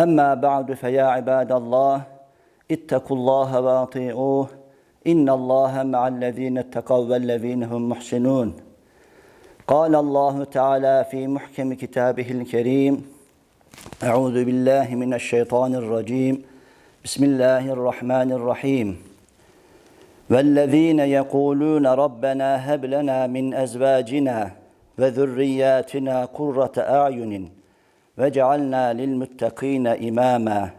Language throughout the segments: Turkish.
أما بعد فيا عباد الله اتقوا الله واطيعوه إن الله مع الذين اتقوا والذين هم محسنون. قال الله تعالى في محكم كتابه الكريم أعوذ بالله من الشيطان الرجيم. بسم الله الرحمن الرحيم. والذين يقولون ربنا هب لنا من أزواجنا وذرياتنا قرة أعين ve cealna lil muttakine imama.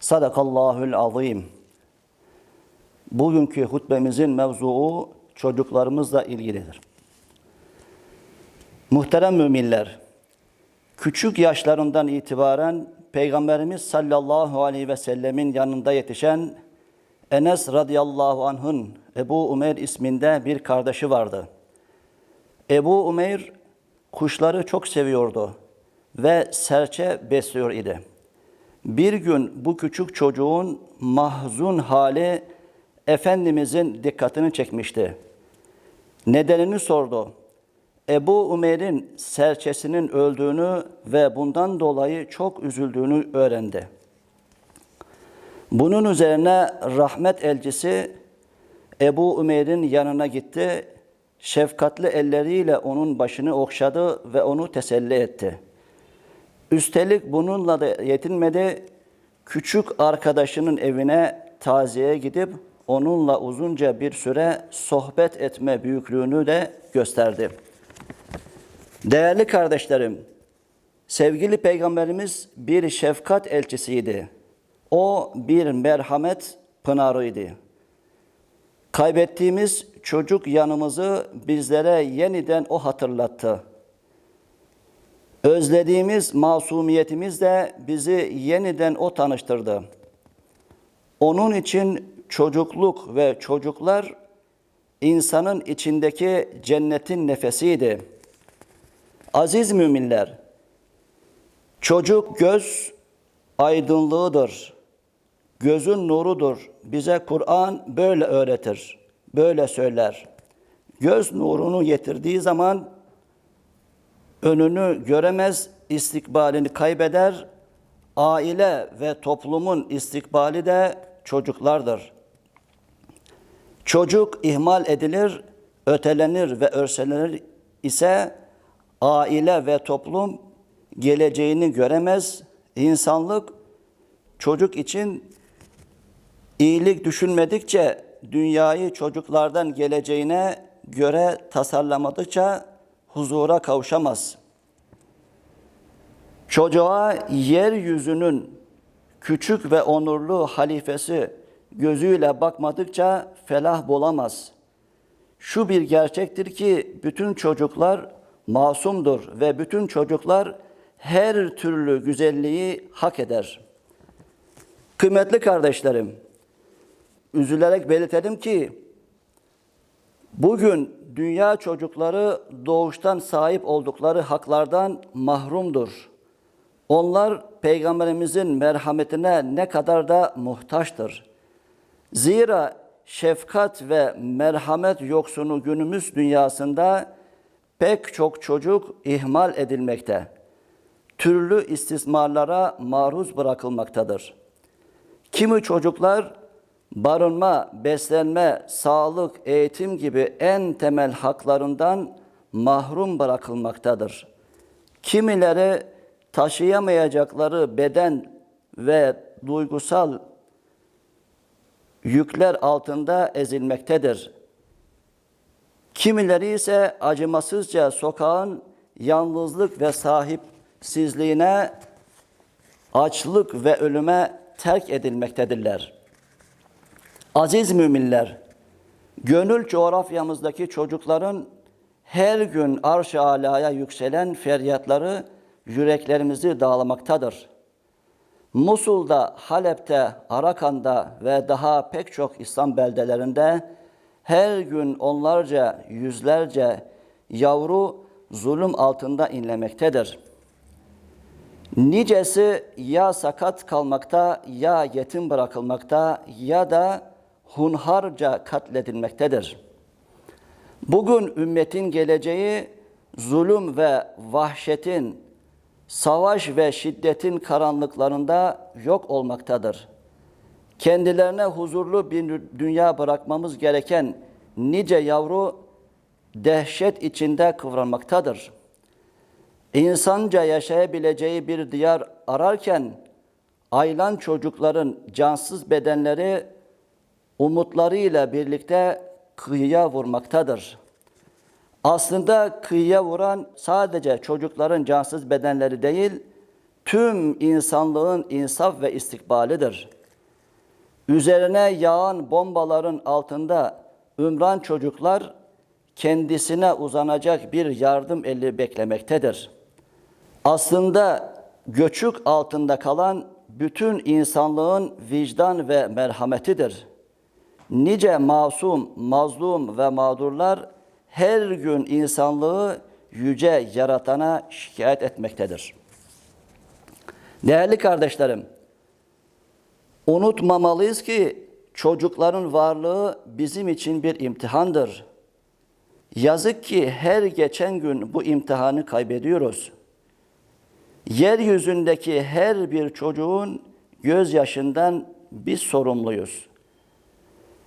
Sadakallahu'l azim. Bugünkü hutbemizin mevzuu çocuklarımızla ilgilidir. Muhterem müminler, küçük yaşlarından itibaren Peygamberimiz sallallahu aleyhi ve sellemin yanında yetişen Enes radıyallahu anh'ın Ebu Umeyr isminde bir kardeşi vardı. Ebu Umeyr kuşları çok seviyordu ve serçe besliyor idi. Bir gün bu küçük çocuğun mahzun hali Efendimizin dikkatini çekmişti. Nedenini sordu. Ebu Umeyr'in serçesinin öldüğünü ve bundan dolayı çok üzüldüğünü öğrendi. Bunun üzerine rahmet elçisi Ebu Umeyr'in yanına gitti. Şefkatli elleriyle onun başını okşadı ve onu teselli etti.'' Üstelik bununla da yetinmedi. Küçük arkadaşının evine taziye gidip onunla uzunca bir süre sohbet etme büyüklüğünü de gösterdi. Değerli kardeşlerim, sevgili peygamberimiz bir şefkat elçisiydi. O bir merhamet pınarıydı. Kaybettiğimiz çocuk yanımızı bizlere yeniden o hatırlattı. Özlediğimiz masumiyetimiz de bizi yeniden o tanıştırdı. Onun için çocukluk ve çocuklar insanın içindeki cennetin nefesiydi. Aziz müminler, çocuk göz aydınlığıdır. Gözün nurudur. Bize Kur'an böyle öğretir. Böyle söyler. Göz nurunu getirdiği zaman önünü göremez, istikbalini kaybeder. Aile ve toplumun istikbali de çocuklardır. Çocuk ihmal edilir, ötelenir ve örselenir ise aile ve toplum geleceğini göremez. İnsanlık çocuk için iyilik düşünmedikçe dünyayı çocuklardan geleceğine göre tasarlamadıkça huzura kavuşamaz. Çocuğa yeryüzünün küçük ve onurlu halifesi gözüyle bakmadıkça felah bulamaz. Şu bir gerçektir ki bütün çocuklar masumdur ve bütün çocuklar her türlü güzelliği hak eder. Kıymetli kardeşlerim, üzülerek belirtelim ki bugün dünya çocukları doğuştan sahip oldukları haklardan mahrumdur. Onlar peygamberimizin merhametine ne kadar da muhtaçtır. Zira şefkat ve merhamet yoksunu günümüz dünyasında pek çok çocuk ihmal edilmekte. Türlü istismarlara maruz bırakılmaktadır. Kimi çocuklar barınma, beslenme, sağlık, eğitim gibi en temel haklarından mahrum bırakılmaktadır. Kimileri taşıyamayacakları beden ve duygusal yükler altında ezilmektedir. Kimileri ise acımasızca sokağın yalnızlık ve sahipsizliğine, açlık ve ölüme terk edilmektedirler. Aziz müminler, gönül coğrafyamızdaki çocukların her gün arş-ı alaya yükselen feryatları yüreklerimizi dağlamaktadır. Musul'da, Halep'te, Arakan'da ve daha pek çok İslam beldelerinde her gün onlarca, yüzlerce yavru zulüm altında inlemektedir. Nicesi ya sakat kalmakta, ya yetim bırakılmakta ya da hunharca katledilmektedir. Bugün ümmetin geleceği zulüm ve vahşetin, savaş ve şiddetin karanlıklarında yok olmaktadır. Kendilerine huzurlu bir dünya bırakmamız gereken nice yavru dehşet içinde kıvranmaktadır. İnsanca yaşayabileceği bir diyar ararken aylan çocukların cansız bedenleri umutlarıyla birlikte kıyıya vurmaktadır. Aslında kıyıya vuran sadece çocukların cansız bedenleri değil, tüm insanlığın insaf ve istikbalidir. Üzerine yağan bombaların altında ümran çocuklar kendisine uzanacak bir yardım eli beklemektedir. Aslında göçük altında kalan bütün insanlığın vicdan ve merhametidir. Nice masum, mazlum ve mağdurlar her gün insanlığı yüce yaratana şikayet etmektedir. Değerli kardeşlerim, unutmamalıyız ki çocukların varlığı bizim için bir imtihandır. Yazık ki her geçen gün bu imtihanı kaybediyoruz. Yeryüzündeki her bir çocuğun gözyaşından biz sorumluyuz.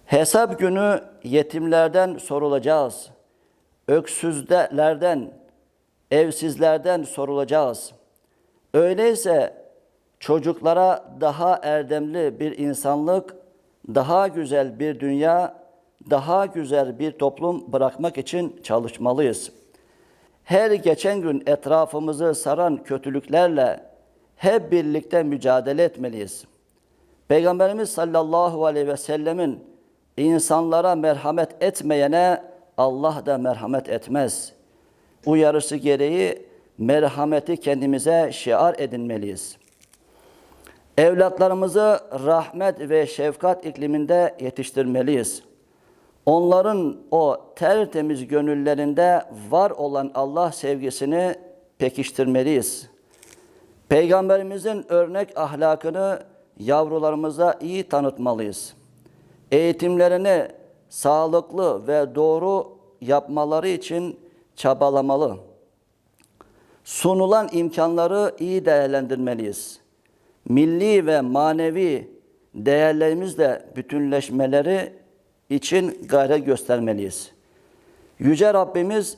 Hesap günü yetimlerden sorulacağız. Öksüzlerden, evsizlerden sorulacağız. Öyleyse çocuklara daha erdemli bir insanlık, daha güzel bir dünya, daha güzel bir toplum bırakmak için çalışmalıyız. Her geçen gün etrafımızı saran kötülüklerle hep birlikte mücadele etmeliyiz. Peygamberimiz sallallahu aleyhi ve sellemin insanlara merhamet etmeyene Allah da merhamet etmez. Uyarısı gereği merhameti kendimize şiar edinmeliyiz. Evlatlarımızı rahmet ve şefkat ikliminde yetiştirmeliyiz. Onların o tertemiz gönüllerinde var olan Allah sevgisini pekiştirmeliyiz. Peygamberimizin örnek ahlakını yavrularımıza iyi tanıtmalıyız. Eğitimlerini sağlıklı ve doğru yapmaları için çabalamalı. Sunulan imkanları iyi değerlendirmeliyiz. Milli ve manevi değerlerimizle bütünleşmeleri için gayret göstermeliyiz. Yüce Rabbimiz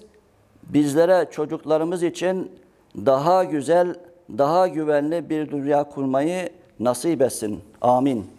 bizlere çocuklarımız için daha güzel, daha güvenli bir dünya kurmayı nasip etsin. Amin.